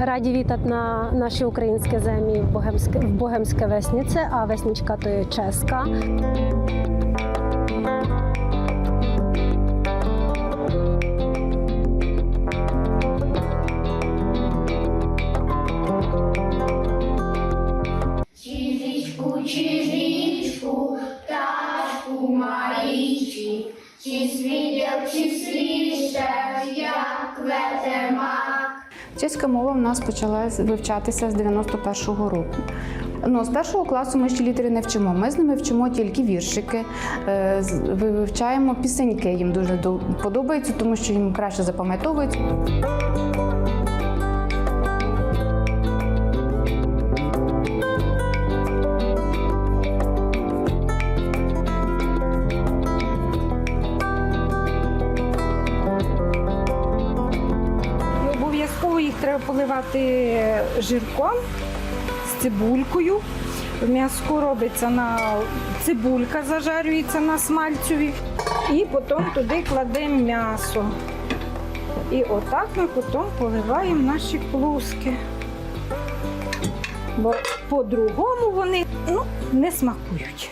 Раді вітати на наші українські землі в Богемське, в Богемське Весніце, а Веснічка то є Марійчик, чи свідок, чи свіщав, як ветемак. Чеська мова в нас почала вивчатися з 91-го року. Ну, з першого класу ми ще літери не вчимо. Ми з ними вчимо тільки віршики, е, вивчаємо пісеньки. Їм дуже подобається, тому що їм краще запам'ятовують. Їх треба поливати жирком з цибулькою. М'яско робиться на цибулька, зажарюється на смальцеві, і потім туди кладемо м'ясо. І отак ми потім поливаємо наші плуски. Бо по-другому вони ну, не смакують.